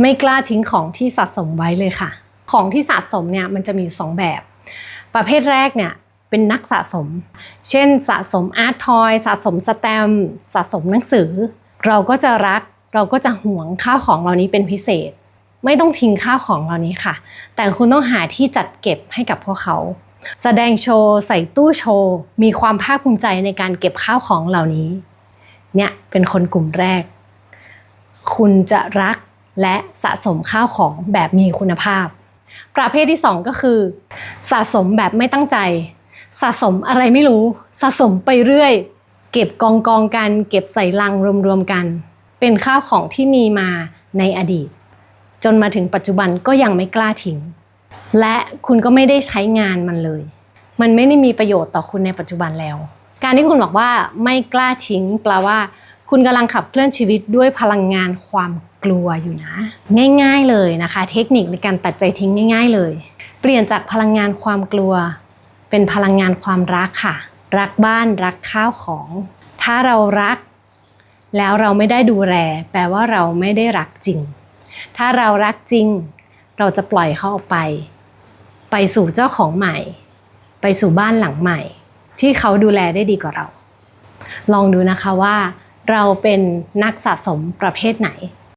ไม่กล้าทิ้งของที่สะสมไว้เลยค่ะ ของที่สะสมเนี่ยมันจะมีอยู่สองแบบ ประเภทแรกเนี่ยเป็นนักสะสม เช่นสะสมอาร์ตทอย สะสมสแตมป์สะสมหนังสือ เราก็จะรักเราก็จะหวงข้าวของเหล่านี้เป็นพิเศษ ไม่ต้องทิ้งข้าวของเหล่านี้ค่ะ แต่คุณต้องหาที่จัดเก็บให้กับพวกเขา แสดงโชว์ใส่ตู้โชว์ มีความภาคภูมิใจในการเก็บข้าวของเหล่านี้ เนี่ยเป็นคนกลุ่มแรก คุณจะรัก และสะสมข้าวของแบบมีคุณภาพ ประเภทที่สองก็คือ สะสมแบบไม่ตั้งใจ สะสมอะไรไม่รู้ สะสมไปเรื่อย เก็บกองกองกัน เก็บใส่ลังรวมๆกัน เป็นข้าวของที่มีมาในอดีต จนมาถึงปัจจุบันก็ยังไม่กล้าทิ้ง และคุณก็ไม่ได้ใช้งานมันเลย มันไม่ได้มีประโยชน์ต่อคุณในปัจจุบันแล้ว การที่คุณบอกว่าไม่กล้าทิ้งแปลว่า คุณกำลังขับเคลื่อนชีวิตด้วยพลังงานความกลัวอยู่นะ ง่าย ๆเลยนะคะ เทคนิคในการตัดใจทิ้งง่าย ๆ เลย เปลี่ยนจากพลังงานความกลัว เป็นพลังงานความรักค่ะ รักบ้านรักข้าวของ ถ้าเรารัก แล้วเราไม่ได้ดูแลแปลว่าเราไม่ได้รักจริง ถ้าเรารักจริง เราจะปล่อยเขาออกไป ไปสู่เจ้าของใหม่ ไปสู่บ้านหลังใหม่ ที่เขาดูแลได้ดีกว่าเรา ลองดูนะคะว่า เราเป็นนักสะสมประเภทไหน